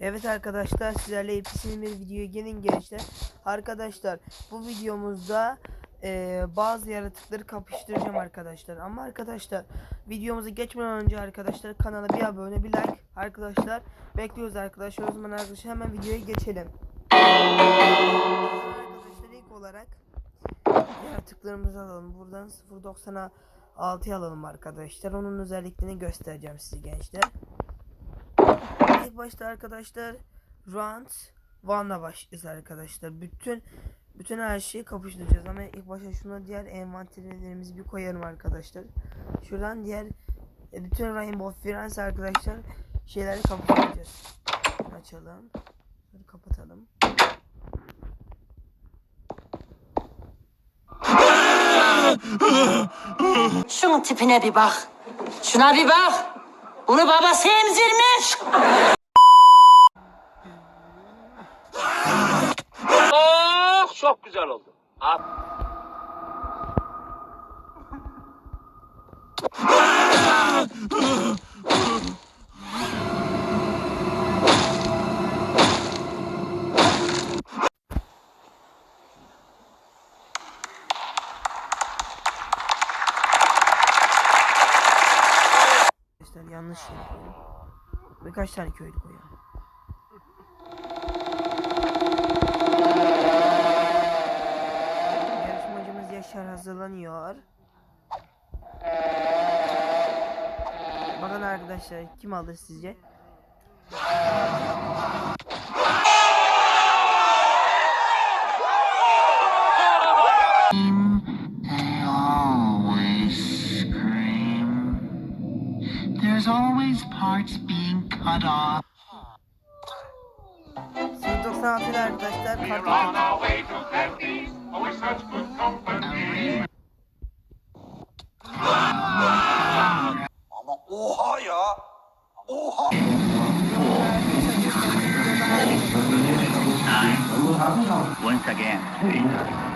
Evet arkadaşlar sizlerle hepsinin bir videoya gelin gençler. Arkadaşlar bu videomuzda eee, bazı yaratıkları kapıştıracağım arkadaşlar. Ama arkadaşlar videomuza geçmeden önce arkadaşlar kanala bir abone bir like arkadaşlar bekliyoruz arkadaşlar. O zaman arkadaşlar hemen videoya geçelim. Arkadaşlar ilk olarak yaratıklarımızı alalım. Buradan 0.96'ya alalım arkadaşlar. Onun özelliklerini göstereceğim size gençler. Başta arkadaşlar round one'la başlayacağız arkadaşlar. Bütün bütün her şeyi kapıştıracağız ama ilk başta şuna diğer envanterlerimizi bir koyarım arkadaşlar. Şuradan diğer e, bütün Rainbow Friends arkadaşlar şeyleri kapıştıracağız. Şunu açalım. Şunu kapatalım. Şunun tipine bir bak. Şuna bir bak. Bunu babası emzirmiş. Çok güzel oldu. Abi. Yanlış koydum. Birkaç tane köylü koyalım. Yaşar hazırlanıyor. Bakın arkadaşlar kim alır sizce? Always scream. There's always parts being cut off. 96 arkadaşlar We're kart on atıyor. our way to Candies. Always such good company. Oha ya. Once again.